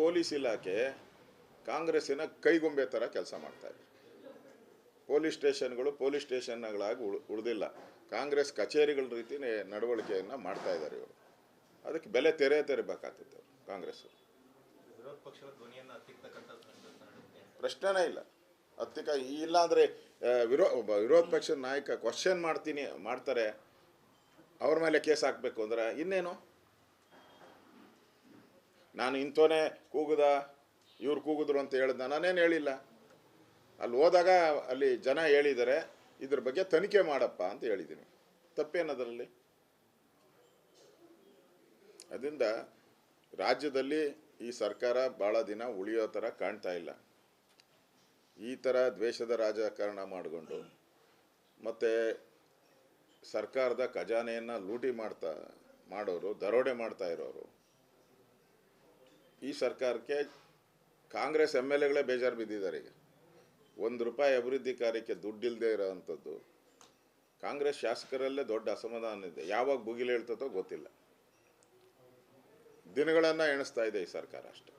Police ಇಲಾಖೆ ಕಾಂಗ್ರೆಸ್ಸಿನ ಕೈಗೊಂಬೆ ಥರ ಕೆಲಸ ಮಾಡ್ತಾ ಇದೆ. ಪೊಲೀಸ್ ಸ್ಟೇಷನ್ಗಳು ಪೊಲೀಸ್ ಸ್ಟೇಷನ್ಗಳಾಗಿ ಉಳ್ ಉಳಿದಿಲ್ಲ. ಕಾಂಗ್ರೆಸ್ ಕಚೇರಿಗಳ ರೀತಿ ನಡವಳಿಕೆಯನ್ನು ಮಾಡ್ತಾ ಇದ್ದಾರೆ ಇವರು. ಅದಕ್ಕೆ ಬೆಲೆ ತೆರೆ ತೆರಬೇಕಾಗ್ತದೆ ಅವರು ಕಾಂಗ್ರೆಸ್. ಪ್ರಶ್ನೆನೇ ಇಲ್ಲ. ಹತ್ತಿಕ ಇಲ್ಲಾಂದರೆ ವಿರೋ ವಿರೋಧ ಪಕ್ಷದ ನಾಯಕ ಕ್ವಶನ್ ಮಾಡ್ತೀನಿ ಮಾಡ್ತಾರೆ. ಅವ್ರ ಮೇಲೆ ಕೇಸ್ ಹಾಕಬೇಕು ಅಂದ್ರೆ ಇನ್ನೇನು? ನಾನು ಇಂಥೋನೇ ಕೂಗುದ, ಇವ್ರು ಕೂಗಿದ್ರು ಅಂತ ಹೇಳ್ದ ನಾನೇನು ಹೇಳಿಲ್ಲ. ಅಲ್ಲಿ ಹೋದಾಗ ಅಲ್ಲಿ ಜನ ಹೇಳಿದ್ದಾರೆ ಇದ್ರ ಬಗ್ಗೆ ತನಿಖೆ ಮಾಡಪ್ಪ ಅಂತ ಹೇಳಿದ್ದೀನಿ. ತಪ್ಪೇನದರಲ್ಲಿ? ಅದರಿಂದ ರಾಜ್ಯದಲ್ಲಿ ಈ ಸರ್ಕಾರ ಭಾಳ ದಿನ ಉಳಿಯೋ ಥರ ಕಾಣ್ತಾ ಇಲ್ಲ. ಈ ಥರ ದ್ವೇಷದ ರಾಜಕಾರಣ ಮಾಡಿಕೊಂಡು, ಮತ್ತು ಸರ್ಕಾರದ ಖಜಾನೆಯನ್ನು ಲೂಟಿ ಮಾಡ್ತಾ, ಮಾಡೋರು, ದರೋಡೆ ಮಾಡ್ತಾ ಇರೋರು ಈ ಸರ್ಕಾರಕ್ಕೆ ಕಾಂಗ್ರೆಸ್ ಎಂ ಎಲ್ ಎಗಳೇ ಬೇಜಾರು ಬಿದ್ದಿದ್ದಾರೆ ಈಗ. ಒಂದು ರೂಪಾಯಿ ಅಭಿವೃದ್ಧಿ ಕಾರ್ಯಕ್ಕೆ ದುಡ್ಡಿಲ್ಲದೆ ಇರೋವಂಥದ್ದು ಕಾಂಗ್ರೆಸ್ ಶಾಸಕರಲ್ಲೇ ದೊಡ್ಡ ಅಸಮಾಧಾನ ಇದೆ. ಯಾವಾಗ ಭುಗಿಲು ಹೇಳ್ತದೋ ಗೊತ್ತಿಲ್ಲ. ದಿನಗಳನ್ನು ಎಣಿಸ್ತಾ ಇದೆ ಈ ಸರ್ಕಾರ ಅಷ್ಟೆ.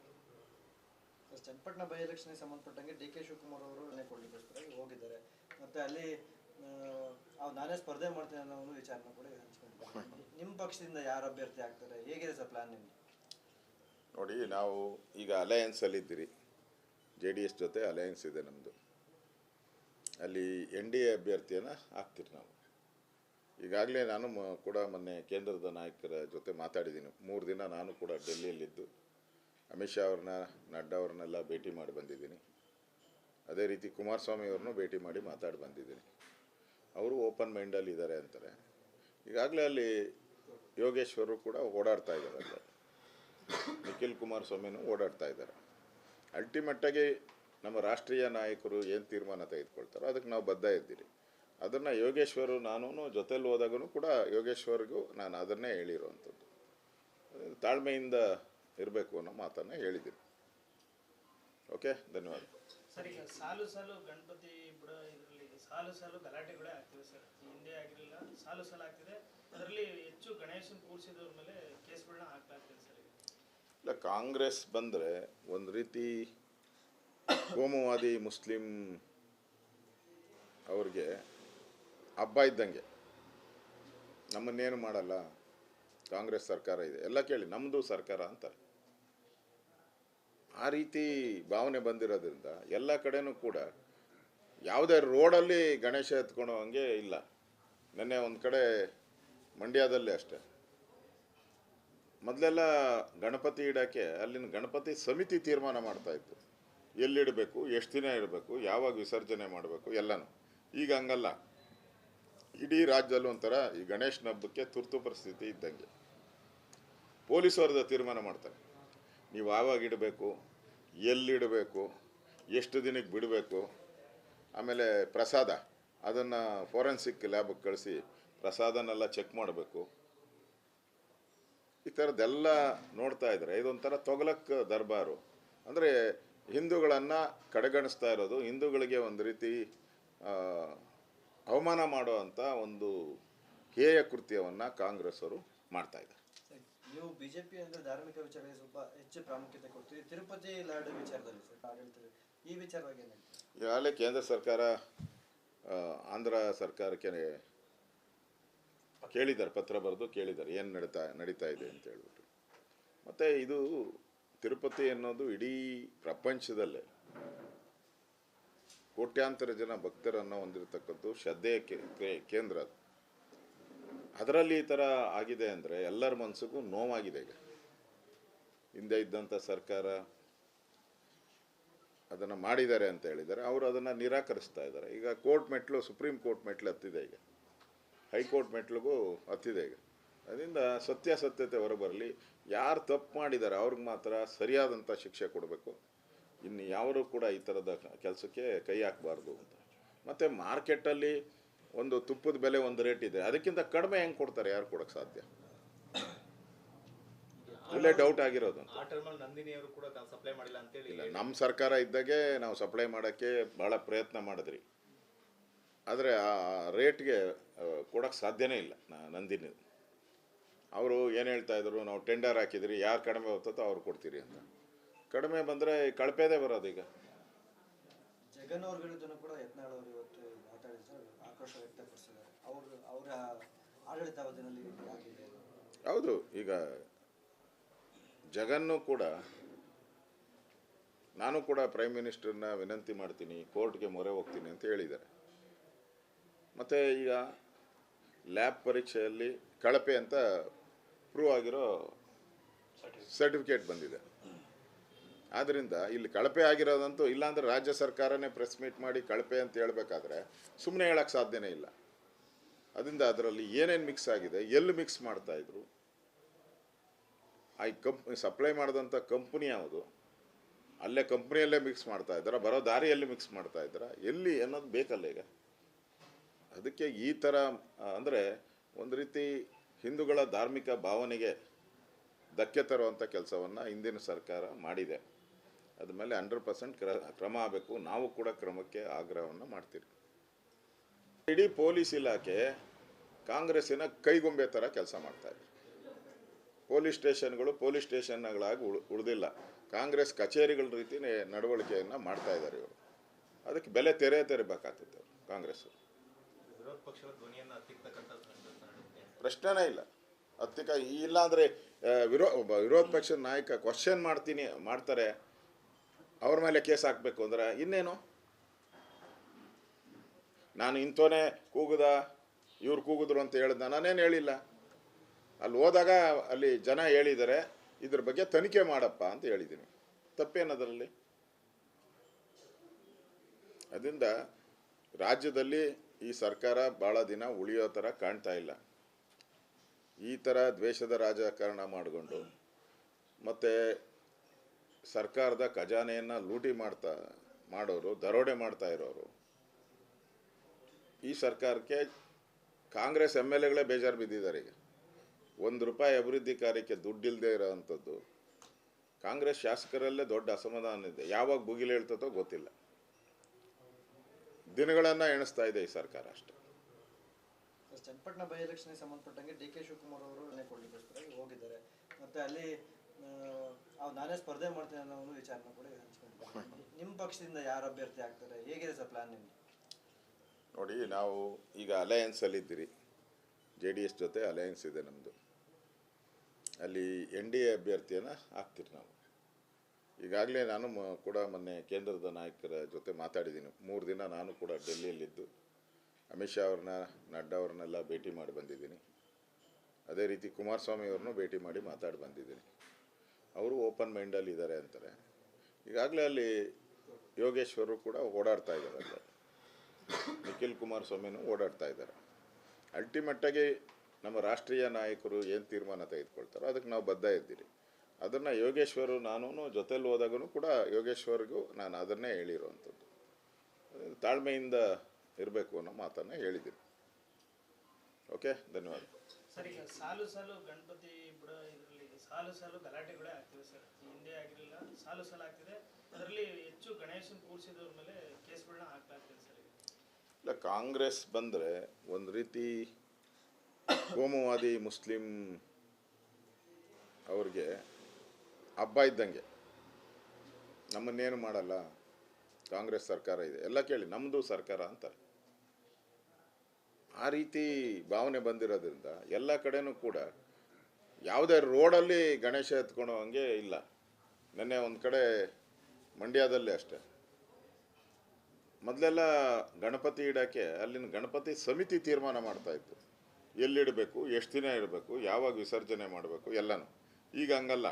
ಚನ್ನಪಟ್ಟಣ ಬೈ ಎಲೆಕ್ಷನ್ಗೆ ಸಂಬಂಧಪಟ್ಟಂಗೆ ಡಿ ಕೆ ಶಿವಕುಮಾರ್ ಅವರು ಕೊಡ್ಲಿಕ್ಕೋಸ್ಕರ ಹೋಗಿದ್ದಾರೆ. ಮತ್ತೆ ಅಲ್ಲಿ ನಾನೇ ಸ್ಪರ್ಧೆ ಮಾಡ್ತೇನೆ ಅನ್ನೋ ಒಂದು ವಿಚಾರನ ಕೂಡ ಹಂಚ್ಕೊಂಡಿದ್ದಾರೆ. ನಿಮ್ಮ ಪಕ್ಷದಿಂದ ಯಾರು ಅಭ್ಯರ್ಥಿ ಆಗ್ತಾರೆ? ಹೇಗಿದೆ ಸರ್ ಪ್ಲಾನ್ ನಿಮ್ದು ನೋಡಿ, ನಾವು ಈಗ ಅಲಯನ್ಸಲ್ಲಿದ್ದೀರಿ ಜೆ ಡಿ ಎಸ್ ಜೊತೆ ಅಲಯನ್ಸ್ ಇದೆ ನಮ್ಮದು ಅಲ್ಲಿ ಎನ್ ಡಿ ಎ ಅಭ್ಯರ್ಥಿಯನ್ನು ಹಾಕ್ತೀರಿ ನಾವು. ಈಗಾಗಲೇ ನಾನು ಕೂಡ ಮೊನ್ನೆ ಕೇಂದ್ರದ ನಾಯಕರ ಜೊತೆ ಮಾತಾಡಿದ್ದೀನಿ. ಮೂರು ದಿನ ನಾನು ಕೂಡ ಡೆಲ್ಲಿಯಲ್ಲಿದ್ದು. ಅಮಿತ್ ಶಾ ಅವ್ರನ್ನ, ನಡ್ಡಾ ಅವ್ರನ್ನೆಲ್ಲ ಭೇಟಿ ಮಾಡಿ ಬಂದಿದ್ದೀನಿ. ಅದೇ ರೀತಿ ಕುಮಾರಸ್ವಾಮಿ ಅವ್ರನ್ನೂ ಭೇಟಿ ಮಾಡಿ ಮಾತಾಡಿ ಬಂದಿದ್ದೀನಿ. ಅವರು ಓಪನ್ ಮೈಂಡಲ್ಲಿ ಇದ್ದಾರೆ ಅಂತಾರೆ. ಈಗಾಗಲೇ ಅಲ್ಲಿ ಯೋಗೇಶ್ವರು ಕೂಡ ಓಡಾಡ್ತಾ ಇದ್ದಾರೆ. ನಿಖಿಲ್ ಕುಮಾರಸ್ವಾಮಿನೂ ಓಡಾಡ್ತಾ ಇದ್ದಾರೆ. ಅಲ್ಟಿಮೇಟಾಗಿ ನಮ್ಮ ರಾಷ್ಟ್ರೀಯ ನಾಯಕರು ಏನು ತೀರ್ಮಾನ ತೆಗೆದುಕೊಳ್ತಾರೋ ಅದಕ್ಕೆ ನಾವು ಬದ್ಧ ಇದ್ದೀರಿ. ಅದನ್ನು ಯೋಗೇಶ್ವರು ನಾನು ಜೊತೆಲಿ ಹೋದಾಗೂ ಕೂಡ ಯೋಗೇಶ್ವರ್ಗೂ ನಾನು ಅದನ್ನೇ ಹೇಳಿರುವಂಥದ್ದು ತಾಳ್ಮೆಯಿಂದ ಇರಬೇಕು ಅನ್ನೋ ಮಾತನ್ನು ಹೇಳಿದ್ದೀನಿ ಓಕೆ ಧನ್ಯವಾದ. ಸರ್, ಈಗ ಸಾಲು ಸಾಲು ಗಣಪತಿ ಸಾಲು ಸಾಲು ಗಲಾಟೆಗಳೇ ಆಗ್ತಿದೆ ಸರ್. ಹಿಂದೆ ಆಗಿರಲಿಲ್ಲ, ಸಾಲು ಸಾಲು ಆಗ್ತಿದೆ. ಅದರಲ್ಲಿ ಹೆಚ್ಚು ಗಣೇಶನ್ ಕೂರಿಸಿದವ್ರ ಮೇಲೆ ಕೇಸ್ಗಳನ್ನ ಹಾಕ್ತಾ ಈಗ ಇಲ್ಲ, ಕಾಂಗ್ರೆಸ್ ಬಂದರೆ ಒಂದು ರೀತಿ ಕೋಮುವಾದಿ, ಮುಸ್ಲಿಂ ಅವ್ರಿಗೆ ಹಬ್ಬ ಇದ್ದಂಗೆ. ನಮ್ಮನ್ನೇನು ಮಾಡಲ್ಲ, ಕಾಂಗ್ರೆಸ್ ಸರ್ಕಾರ ಇದೆ, ಎಲ್ಲ ಕೇಳಿ ನಮ್ಮದು ಸರ್ಕಾರ ಅಂತಾರೆ. ಆ ರೀತಿ ಭಾವನೆ ಬಂದಿರೋದ್ರಿಂದ ಎಲ್ಲ ಕಡೆನೂ ಕೂಡ ಯಾವುದೇ ರೋಡಲ್ಲಿ ಗಣೇಶ ಎತ್ಕೊಳೋ ಹಂಗೆ ಇಲ್ಲ. ನೆನ್ನೆ ಒಂದು ಕಡೆ ಮಂಡ್ಯದಲ್ಲಿ ಅಷ್ಟೇ. ಮೊದಲೆಲ್ಲ ಗಣಪತಿ ಇಡೋಕ್ಕೆ ಅಲ್ಲಿನ ಗಣಪತಿ ಸಮಿತಿ ತೀರ್ಮಾನ ಮಾಡ್ತಾ ಇತ್ತು. ಎಲ್ಲಿಡಬೇಕು, ಎಷ್ಟು ದಿನ ಇಡಬೇಕು, ಯಾವಾಗ ವಿಸರ್ಜನೆ ಮಾಡಬೇಕು ಎಲ್ಲನೂ. ಈಗ ಹಂಗಲ್ಲ. ಇಡೀ ರಾಜ್ಯದಲ್ಲೂ ಒಂಥರ ಈ ಗಣೇಶನ ಹಬ್ಬಕ್ಕೆ ತುರ್ತು ಪರಿಸ್ಥಿತಿ ಇದ್ದಂಗೆ. ಪೊಲೀಸವ್ರದ ತೀರ್ಮಾನ ಮಾಡ್ತಾರೆ. ನೀವು ಯಾವಾಗ ಇಡಬೇಕು, ಎಲ್ಲಿಡಬೇಕು, ಎಷ್ಟು ದಿನಕ್ಕೆ ಬಿಡಬೇಕು, ಆಮೇಲೆ ಪ್ರಸಾದ. ಅದನ್ನು ಫೋರೆನ್ಸಿಕ್ ಲ್ಯಾಬ್ಗೆ ಕಳಿಸಿ ಪ್ರಸಾದನೆಲ್ಲ ಚೆಕ್ ಮಾಡಬೇಕು. ಈ ಥರದ್ದೆಲ್ಲ ನೋಡ್ತಾ ಇದ್ದಾರೆ. ಇದೊಂಥರ ತೊಗಲಕ್ ದರ್ಬಾರು. ಅಂದರೆ ಹಿಂದೂಗಳನ್ನು ಕಡೆಗಣಿಸ್ತಾ ಇರೋದು ಹಿಂದೂಗಳಿಗೆ ಒಂದು ರೀತಿ ಅವಮಾನ ಮಾಡುವಂಥ ಒಂದು ಹೇಯ ಕೃತ್ಯವನ್ನು ಕಾಂಗ್ರೆಸ್ಸವರು ಮಾಡ್ತಾ ಇದ್ದಾರೆ. ನೀವು ಬಿಜೆಪಿ ಅಂದ್ರೆ ಧಾರ್ಮಿಕ ವಿಚಾರಕ್ಕೆ ಸ್ವಲ್ಪ ಹೆಚ್ಚು ಪ್ರಾಮುಖ್ಯತೆ ಕೊಡ್ತೀವಿ ತಿರುಪತಿ ಲಾಡು ವಿಚಾರದಲ್ಲಿ ಆಡಳಿತ ಈ ವಿಚಾರವಾಗಿ ಏನು ಈಗಾಗಲೇ ಕೇಂದ್ರ ಸರ್ಕಾರ ಆಂಧ್ರ ಸರ್ಕಾರಕ್ಕೆ ಕೇಳಿದ್ದಾರೆ, ಪತ್ರ ಬರೆದು ಕೇಳಿದ್ದಾರೆ, ಏನು ನಡೀತಾ ನಡೀತಾ ಇದೆ ಅಂತ ಹೇಳ್ಬಿಟ್ಟು. ಮತ್ತು ಇದು ತಿರುಪತಿ ಅನ್ನೋದು ಇಡೀ ಪ್ರಪಂಚದಲ್ಲೇ ಕೋಟ್ಯಾಂತರ ಜನ ಭಕ್ತರನ್ನು ಹೊಂದಿರತಕ್ಕದ್ದು ಶ್ರದ್ಧೆಯ ಕೇಂದ್ರ ಅದು. ಅದರಲ್ಲಿ ಈ ಥರ ಆಗಿದೆ ಅಂದರೆ ಎಲ್ಲರ ಮನಸ್ಸಿಗೂ ನೋವಾಗಿದೆ ಈಗ. ಹಿಂದೆ ಇದ್ದಂಥ ಸರ್ಕಾರ ಅದನ್ನು ಮಾಡಿದ್ದಾರೆ ಅಂತ ಹೇಳಿದ್ದಾರೆ, ಅವರು ಅದನ್ನು ನಿರಾಕರಿಸ್ತಾ ಇದ್ದಾರೆ. ಈಗ ಕೋರ್ಟ್ ಮೆಟ್ಲು, ಸುಪ್ರೀಂ ಕೋರ್ಟ್ ಮೆಟ್ಲು ಹತ್ತಿದೆ ಈಗ. ಹೈಕೋರ್ಟ್ ಮೆಟ್ಲಿಗೂ ಹತ್ತಿದೆ ಈಗ. ಅದರಿಂದ ಸತ್ಯಾಸತ್ಯತೆ ಹೊರಬರಲಿ. ಯಾರು ತಪ್ಪು ಮಾಡಿದ್ದಾರೆ ಅವ್ರಿಗೆ ಮಾತ್ರ ಸರಿಯಾದಂಥ ಶಿಕ್ಷೆ ಕೊಡಬೇಕು. ಇನ್ನು ಯಾರು ಕೂಡ ಈ ಥರದ ಕೆಲಸಕ್ಕೆ ಕೈ ಹಾಕಬಾರ್ದು ಅಂತ. ಮತ್ತು ಮಾರ್ಕೆಟಲ್ಲಿ ಒಂದು ತುಪ್ಪದ ಬೆಲೆ ಒಂದು ರೇಟ್ ಇದೆ ಅದಕ್ಕಿಂತ ಕಡಿಮೆ ಹೆಂಗೆ ಕೊಡ್ತಾರೆ ಯಾರು ಕೊಡೋಕ್ಕೆ ಸಾಧ್ಯ? ಇಲ್ಲೇ ಡೌಟ್ ಆಗಿರೋದು ಇಲ್ಲ ನಮ್ಮ ಸರ್ಕಾರ ಇದ್ದಾಗೆ ನಾವು ಸಪ್ಲೈ ಮಾಡೋಕ್ಕೆ ಭಾಳ ಪ್ರಯತ್ನ ಮಾಡಿದ್ರಿ. ಆದರೆ ಆ ರೇಟ್ಗೆ ಕೊಡೋಕ್ಕೆ ಸಾಧ್ಯನೇ ಇಲ್ಲ. ನ- ನಂದಿನಿ. ಅವರು ಏನು ಹೇಳ್ತಾ ಇದ್ರು ನಾವು ಟೆಂಡರ್ ಹಾಕಿದ್ರಿ ಯಾರು ಕಡಿಮೆ ಹೋಗ್ತದೋ ಅವ್ರು ಕೊಡ್ತೀರಿ ಅಂತ. ಕಡಿಮೆ ಬಂದರೆ ಕಳಪೆದೇ ಬರೋದು ಈಗ. ಜಗನ್ ಅವ್ರ ವಿರುದ್ಧನೂ ಕೂಡ ಯತ್ನಾಳ್ ಅವರು ಇವತ್ತು ಮಾತಾಡಿ ಸರ್ ಆಕ್ರೋಶ ವ್ಯಕ್ತಪಡಿಸಿದ್ದಾರೆ. ಅವರು ಅವರ ಆಡಳಿತಾವಧಿನಲ್ಲಿ ಈ ಹೌದು ಈಗ ಜಗನ್ನು ಕೂಡ ನಾನು ಕೂಡ ಪ್ರೈಮ್ ಮಿನಿಸ್ಟರ್ನ ವಿನಂತಿ ಮಾಡ್ತೀನಿ ಕೋರ್ಟ್ಗೆ ಮೊರೆ ಹೋಗ್ತೀನಿ ಅಂತ ಹೇಳಿದ್ದಾರೆ. ಮತ್ತು ಈಗ ಲ್ಯಾಬ್ ಪರೀಕ್ಷೆಯಲ್ಲಿ ಕಳಪೆ ಅಂತ ಪ್ರೂವ್ ಆಗಿರೋ ಸರ್ಟಿಫಿಕೇಟ್ ಬಂದಿದೆ. ಆದ್ದರಿಂದ ಇಲ್ಲಿ ಕಳಪೆ ಆಗಿರೋದಂತೂ ಇಲ್ಲಾಂದ್ರೆ ರಾಜ್ಯ ಸರ್ಕಾರನೇ ಪ್ರೆಸ್ ಮೀಟ್ ಮಾಡಿ ಕಳಪೆ ಅಂತ ಹೇಳಬೇಕಾದ್ರೆ ಸುಮ್ಮನೆ ಹೇಳಕ್ಕೆ ಸಾಧ್ಯನೇ ಇಲ್ಲ. ಅದರಿಂದ ಅದರಲ್ಲಿ ಏನೇನು ಮಿಕ್ಸ್ ಆಗಿದೆ, ಎಲ್ಲಿ ಮಿಕ್ಸ್ ಮಾಡ್ತಾ ಇದ್ರು, ಆ ಕಂಪ್ ಸಪ್ಲೈ ಮಾಡಿದಂಥ ಕಂಪ್ನಿ ಯಾವುದು, ಅಲ್ಲೇ ಕಂಪ್ನಿಯಲ್ಲೇ ಮಿಕ್ಸ್ ಮಾಡ್ತಾ ಇದ್ದಾರಾ, ಬರೋ ದಾರಿಯಲ್ಲಿ ಮಿಕ್ಸ್ ಮಾಡ್ತಾ ಇದ್ದಾರಾ, ಎಲ್ಲಿ ಅನ್ನೋದು ಬೇಕಲ್ಲ ಈಗ. ಅದಕ್ಕೆ ಈ ಥರ ಅಂದರೆ ಒಂದು ರೀತಿ ಹಿಂದೂಗಳ ಧಾರ್ಮಿಕ ಭಾವನೆಗೆ ಧಕ್ಕೆ ತರುವಂಥ ಕೆಲಸವನ್ನು ಹಿಂದಿನ ಸರ್ಕಾರ ಮಾಡಿದೆ. ಅದ ಮೇಲೆ ಹಂಡ್ರೆಡ್ ಪರ್ಸೆಂಟ್ ಕ್ರ, ಕ್ರಮ ಆಗಬೇಕು. ನಾವು ಕೂಡ ಕ್ರಮಕ್ಕೆ ಆಗ್ರಹವನ್ನು ಮಾಡ್ತೀವಿ. ಇಡೀ ಪೊಲೀಸ್ ಇಲಾಖೆ ಕಾಂಗ್ರೆಸ್ಸಿನ ಕೈಗೊಂಬೆ ಥರ ಕೆಲಸ ಮಾಡ್ತಾ ಇದೆ. ಪೊಲೀಸ್ ಸ್ಟೇಷನ್ಗಳು ಪೊಲೀಸ್ ಸ್ಟೇಷನ್ಗಳಾಗಿ ಉಳ್, ಉಳಿದಿಲ್ಲ. ಕಾಂಗ್ರೆಸ್ ಕಚೇರಿಗಳ ರೀತಿ ನಡವಳಿಕೆಯನ್ನು ಮಾಡ್ತಾ ಇದ್ದಾರೆ ಇವರು. ಅದಕ್ಕೆ ಬೆಲೆ ತೆರೆ ತೆರಬೇಕಾಗ್ತದೆ ಅವರು ಕಾಂಗ್ರೆಸ್ ವಿರೋಧ ಪ್ರಶ್ನೆನೇ ಇಲ್ಲ. ಅತ್ಯಕ ಇಲ್ಲ ಅಂದರೆ ವಿರೋ ವಿರೋಧ ಪಕ್ಷದ ನಾಯಕ ಕ್ವಶನ್ ಮಾಡ್ತೀನಿ, ಮಾಡ್ತಾರೆ. ಅವ್ರ ಮೇಲೆ ಕೇಸ್ ಹಾಕಬೇಕು ಅಂದ್ರೆ ಇನ್ನೇನು? ನಾನು ಇಂಥೋನೇ ಕೂಗುದ, ಇವ್ರು ಕೂಗಿದ್ರು ಅಂತ ಹೇಳ್ದ ನಾನೇನು ಹೇಳಿಲ್ಲ. ಅಲ್ಲಿ ಹೋದಾಗ ಅಲ್ಲಿ ಜನ ಹೇಳಿದ್ದಾರೆ ಇದ್ರ ಬಗ್ಗೆ ತನಿಖೆ ಮಾಡಪ್ಪ ಅಂತ ಹೇಳಿದ್ದೀನಿ. ತಪ್ಪೇನದರಲ್ಲಿ? ಅದರಿಂದ ರಾಜ್ಯದಲ್ಲಿ ಈ ಸರ್ಕಾರ ಭಾಳ ದಿನ ಉಳಿಯೋ ಥರ ಕಾಣ್ತಾ ಇಲ್ಲ. ಈ ಥರ ದ್ವೇಷದ ರಾಜಕಾರಣ ಮಾಡಿಕೊಂಡು ಮತ್ತು ಸರ್ಕಾರದ ಖಜಾನೆಯನ್ನು ಲೂಟಿ ಮಾಡ್ತಾ, ಮಾಡೋರು, ದರೋಡೆ ಮಾಡ್ತಾ ಇರೋರು. ಈ ಸರ್ಕಾರಕ್ಕೆ ಕಾಂಗ್ರೆಸ್ ಎಂ ಎಲ್ ಎಗಳೇ ಬೇಜಾರು ಬಿದ್ದಿದ್ದಾರೆ ಈಗ. ಒಂದು ರೂಪಾಯಿ ಅಭಿವೃದ್ಧಿ ಕಾರ್ಯಕ್ಕೆ ದುಡ್ಡಿಲ್ಲದೆ ಇರೋವಂಥದ್ದು ಕಾಂಗ್ರೆಸ್ ಶಾಸಕರಲ್ಲೇ ದೊಡ್ಡ ಅಸಮಾಧಾನ ಇದೆ. ಯಾವಾಗ ಭುಗಿಲು ಹೇಳ್ತದೋ ಗೊತ್ತಿಲ್ಲ. ದಿನಗಳನ್ನು ಎಣಿಸ್ತಾ ಇದೆ ಈ ಸರ್ಕಾರ ಅಷ್ಟೇ. ಚನ್ನಪಟ್ಟಣ ಬೈ ಎಲೆಕ್ಷನ್ಗೆ ಸಂಬಂಧಪಟ್ಟಂಗೆ ಡಿ ಕೆ ಶಿವಕುಮಾರ್ ಅವರು ಕೊಡ್ಲಿಕ್ಕೋಸ್ಕರ ಹೋಗಿದ್ದಾರೆ. ಮತ್ತೆ ಅಲ್ಲಿ ನಾನೇ ಸ್ಪರ್ಧೆ ಮಾಡ್ತೀನಿ ಅನ್ನೋ ಒಂದು ವಿಚಾರನ ಕೂಡ ನಿಮ್ಮ ಪಕ್ಷದಿಂದ ಯಾರು ಅಭ್ಯರ್ಥಿ ಆಗ್ತಾರೆ? ಹೇಗಿದೆ ಸರ್ ಪ್ಲಾನ್ ನಿಮ್ಗೆ ನೋಡಿ ನಾವು ಈಗ ಅಲಯನ್ಸಲ್ಲಿದ್ದೀರಿ ಜೆ ಡಿ ಎಸ್ ಜೊತೆ ಅಲಯನ್ಸ್ ಇದೆ ನಮ್ಮದು ಅಲ್ಲಿ ಎನ್ ಡಿ ಎ ಅಭ್ಯರ್ಥಿಯನ್ನು ಹಾಕ್ತೀರಿ ನಾವು. ಈಗಾಗಲೇ ನಾನು ಕೂಡ ಮೊನ್ನೆ ಕೇಂದ್ರದ ನಾಯಕರ ಜೊತೆ ಮಾತಾಡಿದ್ದೀನಿ. ಮೂರು ದಿನ ನಾನು ಕೂಡ ಡೆಲ್ಲಿಯಲ್ಲಿದ್ದು. ಅಮಿತ್ ಶಾ ಅವ್ರನ್ನ, ನಡ್ಡಾ ಅವ್ರನ್ನೆಲ್ಲ ಭೇಟಿ ಮಾಡಿ ಬಂದಿದ್ದೀನಿ. ಅದೇ ರೀತಿ ಕುಮಾರಸ್ವಾಮಿ ಅವ್ರನ್ನೂ ಭೇಟಿ ಮಾಡಿ ಮಾತಾಡಿ ಬಂದಿದ್ದೀನಿ. ಅವರು ಓಪನ್ ಮೈಂಡಲ್ಲಿ ಇದ್ದಾರೆ ಅಂತಾರೆ. ಈಗಾಗಲೇ ಅಲ್ಲಿ ಯೋಗೇಶ್ವರು ಕೂಡ ಓಡಾಡ್ತಾ ಇದ್ದಾರೆ ಅಲ್ಲೇ. ನಿಖಿಲ್ ಕುಮಾರಸ್ವಾಮಿನೂ ಓಡಾಡ್ತಾ ಇದ್ದಾರೆ. ಅಲ್ಟಿಮೇಟಾಗಿ ನಮ್ಮ ರಾಷ್ಟ್ರೀಯ ನಾಯಕರು ಏನು ತೀರ್ಮಾನ ತೆಗೆದುಕೊಳ್ತಾರೋ ಅದಕ್ಕೆ ನಾವು ಬದ್ಧ ಇದ್ದೀರಿ. ಅದನ್ನು ಯೋಗೇಶ್ವರು ನಾನು ಜೊತೆಲಿ ಹೋದಾಗೂ ಕೂಡ ಯೋಗೇಶ್ವರ್ಗೂ ನಾನು ಅದನ್ನೇ ಹೇಳಿರುವಂಥದ್ದು ತಾಳ್ಮೆಯಿಂದ ಇರಬೇಕು ಅನ್ನೋ ಮಾತನ್ನು ಹೇಳಿದ್ದೀನಿ. ಓಕೆ ಧನ್ಯವಾದ. ಸರಿ ಈಗ ಸಾಲು ಸಾಲು ಗಣಪತಿ ಬಿಡೋ ಇದರಲ್ಲಿ ಸಾಲು ಸಾಲು ಗಲಾಟೆಗಳೇ ಆಗ್ತಿವೆ ಸರ್. ಹಿಂದೆ ಆಗಿರಲಿಲ್ಲ ಸಾಲು ಸಾಲು ಆಗ್ತಿದೆ. ಅದರಲ್ಲಿ ಹೆಚ್ಚು ಗಣೇಶನ ಕೂರಿಸಿದವ್ರ ಮೇಲೆ ಕೇಸ್ಗಳನ್ನ ಹಾಕ್ಲಾಗ್ತಿದೆ ಸರ್ ಇಲ್ಲ ಕಾಂಗ್ರೆಸ್ ಬಂದರೆ ಒಂದು ರೀತಿ ಕೋಮುವಾದಿ ಮುಸ್ಲಿಂ ಅವ್ರಿಗೆ ಹಬ್ಬ ಇದ್ದಂಗೆ. ನಮ್ಮನ್ನೇನು ಮಾಡಲ್ಲ. ಕಾಂಗ್ರೆಸ್ ಸರ್ಕಾರ ಇದೆ. ಎಲ್ಲ ಕೇಳಿ ನಮ್ಮದು ಸರ್ಕಾರ ಅಂತಾರೆ. ಆ ರೀತಿ ಭಾವನೆ ಬಂದಿರೋದ್ರಿಂದ ಎಲ್ಲ ಕಡೆನೂ ಕೂಡ ಯಾವುದೇ ರೋಡಲ್ಲಿ ಗಣೇಶ ಎತ್ಕೊಳೋ ಹಂಗೆ ಇಲ್ಲ. ನೆನ್ನೆ ಒಂದು ಕಡೆ ಮಂಡ್ಯದಲ್ಲಿ ಅಷ್ಟೇ. ಮೊದಲೆಲ್ಲ ಗಣಪತಿ ಇಡೋಕ್ಕೆ ಅಲ್ಲಿನ ಗಣಪತಿ ಸಮಿತಿ ತೀರ್ಮಾನ ಮಾಡ್ತಾ ಇತ್ತು. ಎಲ್ಲಿಡಬೇಕು, ಎಷ್ಟು ದಿನ ಇಡಬೇಕು, ಯಾವಾಗ ವಿಸರ್ಜನೆ ಮಾಡಬೇಕು ಎಲ್ಲನೂ. ಈಗ ಹಂಗಲ್ಲ.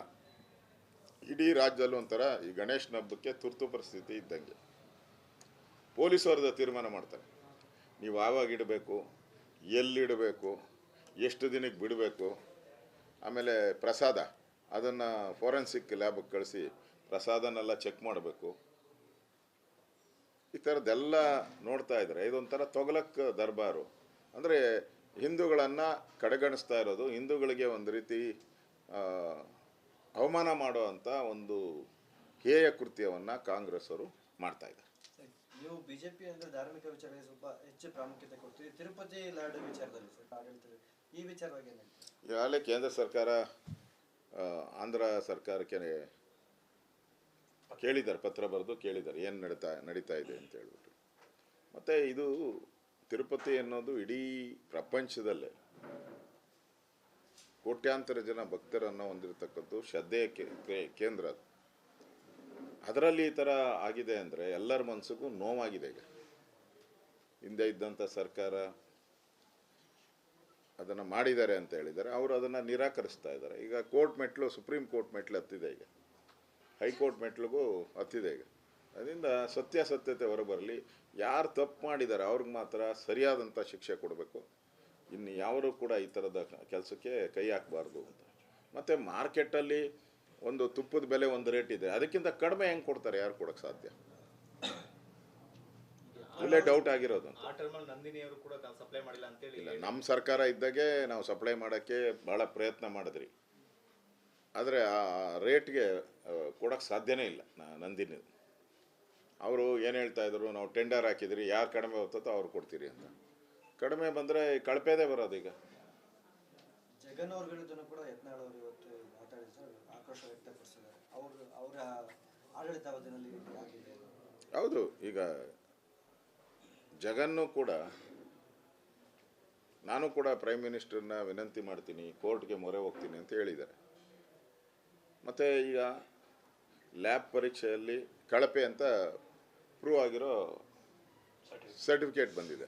ಇಡೀ ರಾಜ್ಯದಲ್ಲೂ ಒಂಥರ ಈ ಗಣೇಶನ ಹಬ್ಬಕ್ಕೆ ತುರ್ತು ಪರಿಸ್ಥಿತಿ ಇದ್ದಂಗೆ. ಪೊಲೀಸವ್ರದ ತೀರ್ಮಾನ ಮಾಡ್ತಾರೆ. ನೀವು ಯಾವಾಗ ಇಡಬೇಕು ಎಲ್ಲಿಡಬೇಕು ಎಷ್ಟು ದಿನಕ್ಕೆ ಬಿಡಬೇಕು, ಆಮೇಲೆ ಪ್ರಸಾದ, ಅದನ್ನು ಫೋರೆನ್ಸಿಕ್ ಲ್ಯಾಬ್ಗೆ ಕಳಿಸಿ ಪ್ರಸಾದನೆಲ್ಲ ಚೆಕ್ ಮಾಡಬೇಕು. ಈ ಥರದ್ದೆಲ್ಲ ನೋಡ್ತಾ ಇದ್ದಾರೆ. ಇದೊಂಥರ ತೊಗಲಕ್ ದರ್ಬಾರು. ಅಂದರೆ ಹಿಂದೂಗಳನ್ನು ಕಡೆಗಣಿಸ್ತಾ ಇರೋದು, ಹಿಂದೂಗಳಿಗೆ ಒಂದು ರೀತಿ ಅವಮಾನ ಮಾಡುವಂಥ ಒಂದು ಹೇಯ ಕೃತ್ಯವನ್ನು ಕಾಂಗ್ರೆಸ್ ಅವರು ಮಾಡ್ತಾ ಇದ್ದಾರೆ. ನೀವು ಬಿಜೆಪಿ ಅಂದ್ರೆ ಧಾರ್ಮಿಕ ವಿಚಾರಕ್ಕೆ ಸ್ವಲ್ಪ ಹೆಚ್ಚು ಪ್ರಾಮುಖ್ಯತೆ ಕೊಡ್ತೀವಿ ತಿರುಪತಿ ಲಾಡು ವಿಚಾರದಲ್ಲಿ ಆಡಳಿತ ಈ ವಿಚಾರವಾಗಿ ಈಗಾಗಲೇ ಕೇಂದ್ರ ಸರ್ಕಾರ ಆಂಧ್ರ ಸರ್ಕಾರಕ್ಕೆ ಕೇಳಿದ್ದಾರೆ ಪತ್ರ ಬರೆದು ಕೇಳಿದ್ದಾರೆ. ಏನು ನಡೀತಾ ನಡೀತಾ ಇದೆ ಅಂತ ಹೇಳ್ಬಿಟ್ಟು. ಮತ್ತು ಇದು ತಿರುಪತಿ ಅನ್ನೋದು ಇಡೀ ಪ್ರಪಂಚದಲ್ಲೇ ಕೋಟ್ಯಾಂತರ ಜನ ಭಕ್ತರನ್ನು ಹೊಂದಿರತಕ್ಕಂಥ ಶ್ರದ್ಧೆಯ ಕೇಂದ್ರ ಅದು. ಅದರಲ್ಲಿ ಈ ಥರ ಆಗಿದೆ ಅಂದರೆ ಎಲ್ಲರ ಮನಸ್ಸಿಗೂ ನೋವಾಗಿದೆ ಈಗ. ಹಿಂದೆ ಇದ್ದಂಥ ಸರ್ಕಾರ ಅದನ್ನು ಮಾಡಿದ್ದಾರೆ ಅಂತ ಹೇಳಿದ್ದಾರೆ. ಅವರು ಅದನ್ನು ನಿರಾಕರಿಸ್ತಾ ಇದ್ದಾರೆ. ಈಗ ಕೋರ್ಟ್ ಮೆಟ್ಲು, ಸುಪ್ರೀಂ ಕೋರ್ಟ್ ಮೆಟ್ಲು ಹತ್ತಿದೆ ಈಗ. ಹೈಕೋರ್ಟ್ ಮೆಟ್ಲಿಗೂ ಹತ್ತಿದೆ ಈಗ. ಅದರಿಂದ ಸತ್ಯಾಸತ್ಯತೆ ಹೊರಬರಲಿ. ಯಾರು ತಪ್ಪು ಮಾಡಿದ್ದಾರೆ ಅವ್ರಿಗೆ ಮಾತ್ರ ಸರಿಯಾದಂಥ ಶಿಕ್ಷೆ ಕೊಡಬೇಕು. ಇನ್ನು ಯಾರು ಕೂಡ ಈ ಥರದ ಕೆಲಸಕ್ಕೆ ಕೈ ಹಾಕಬಾರ್ದು ಅಂತ. ಮತ್ತು ಮಾರ್ಕೆಟಲ್ಲಿ ಒಂದು ತುಪ್ಪದ ಬೆಲೆ ಒಂದು ರೇಟ್ ಇದೆ ಅದಕ್ಕಿಂತ ಕಡಿಮೆ ಹೆಂಗೆ ಕೊಡ್ತಾರೆ ಯಾರು ಕೊಡೋಕ್ಕೆ ಸಾಧ್ಯ? ಇಲ್ಲೇ ಡೌಟ್ ಆಗಿರೋದು ಇಲ್ಲ ನಮ್ಮ ಸರ್ಕಾರ ಇದ್ದಾಗೆ ನಾವು ಸಪ್ಲೈ ಮಾಡೋಕ್ಕೆ ಭಾಳ ಪ್ರಯತ್ನ ಮಾಡಿದ್ರಿ. ಆದರೆ ಆ ರೇಟ್ಗೆ ಕೊಡೋಕ್ಕೆ ಸಾಧ್ಯನೇ ಇಲ್ಲ ನಂದಿನಿ ಅವರು ಏನು ಹೇಳ್ತಾ ಇದ್ರು ನಾವು ಟೆಂಡರ್ ಹಾಕಿದ್ರಿ ಯಾರು ಕಡಿಮೆ ಹೋಗ್ತದೋ ಅವ್ರು ಕೊಡ್ತೀರಿ ಅಂತ. ಕಡಿಮೆ ಬಂದರೆ ಕಳಪೆದೇ ಬರೋದು ಈಗ. ಜಗನ್ ಕೂಡ ಯತ್ನಾಳ್ ಅವರು ಇವತ್ತು ಸರ್ ಆಕ್ರೋಶ ವ್ಯಕ್ತಪಡಿಸಿದ್ದಾರೆ. ಅವರು ಆಗಿದೆ ಹೌದು ಈಗ ಜಗನ್ನು ಕೂಡ ನಾನು ಕೂಡ ಪ್ರೈಮ್ ಮಿನಿಸ್ಟರ್ನ ವಿನಂತಿ ಮಾಡ್ತೀನಿ ಕೋರ್ಟ್ಗೆ ಮೊರೆ ಹೋಗ್ತೀನಿ ಅಂತ ಹೇಳಿದ್ದಾರೆ. ಮತ್ತು ಈಗ ಲ್ಯಾಬ್ ಪರೀಕ್ಷೆಯಲ್ಲಿ ಕಳಪೆ ಅಂತ ಪ್ರೂವ್ ಆಗಿರೋ ಸರ್ಟಿಫಿಕೇಟ್ ಬಂದಿದೆ.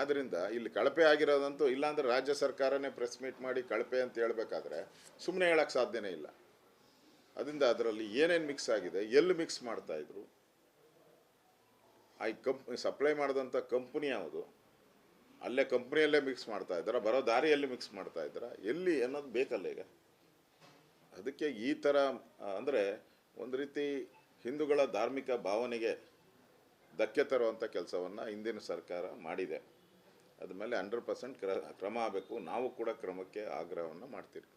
ಆದ್ದರಿಂದ ಇಲ್ಲಿ ಕಳಪೆ ಆಗಿರೋದಂತೂ ಇಲ್ಲಾಂದ್ರೆ ರಾಜ್ಯ ಸರ್ಕಾರನೇ ಪ್ರೆಸ್ ಮೀಟ್ ಮಾಡಿ ಕಳಪೆ ಅಂತ ಹೇಳಬೇಕಾದ್ರೆ ಸುಮ್ಮನೆ ಹೇಳಕ್ಕೆ ಸಾಧ್ಯನೇ ಇಲ್ಲ. ಅದರಿಂದ ಅದರಲ್ಲಿ ಏನೇನು ಮಿಕ್ಸ್ ಆಗಿದೆ, ಎಲ್ಲಿ ಮಿಕ್ಸ್ ಮಾಡ್ತಾ ಇದ್ರು? ಆ ಕಂಪ್ ಸಪ್ಲೈ ಮಾಡಿದಂಥ ಕಂಪ್ನಿ ಯಾವುದು? ಅಲ್ಲೇ ಕಂಪ್ನಿಯಲ್ಲೇ ಮಿಕ್ಸ್ ಮಾಡ್ತಾ ಇದ್ದಾರಾ? ಬರೋ ದಾರಿಯಲ್ಲಿ ಮಿಕ್ಸ್ ಮಾಡ್ತಾ ಇದ್ದಾರಾ? ಎಲ್ಲಿ ಅನ್ನೋದು ಬೇಕಲ್ಲ ಈಗ. ಅದಕ್ಕೆ ಈ ಥರ ಅಂದರೆ ಒಂದು ರೀತಿ ಹಿಂದೂಗಳ ಧಾರ್ಮಿಕ ಭಾವನೆಗೆ ಧಕ್ಕೆ ತರುವಂಥ ಕೆಲಸವನ್ನು ಹಿಂದಿನ ಸರ್ಕಾರ ಮಾಡಿದೆ. ಅದ ಮೇಲೆ ಹಂಡ್ರೆಡ್ ಪರ್ಸೆಂಟ್ ಕ್ರಮ ಆಗಬೇಕು. ನಾವು ಕೂಡ ಕ್ರಮಕ್ಕೆ ಆಗ್ರಹವನ್ನು ಮಾಡ್ತೀರಿ